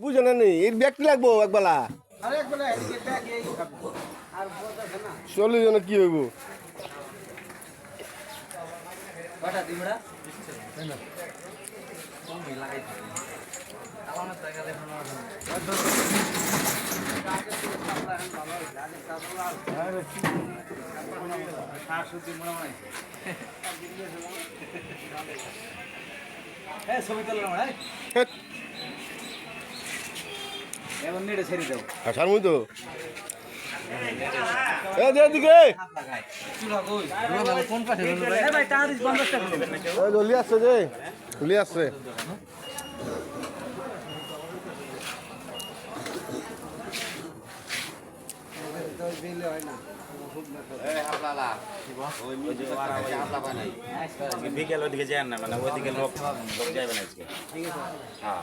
বুঝে না নি এর ব্যাগটি লাগবো একবেলা? ব্যাগ চল্লিশ জন কি হইব? ছবি তুললাম পঞ্চাশ টাকা ওই জলদি আসছে যে। জলদি আসছে। বিকেল ওইদিকে যান না মানে ওইদিকে লোক লোক যাবে না আজকে। হ্যাঁ।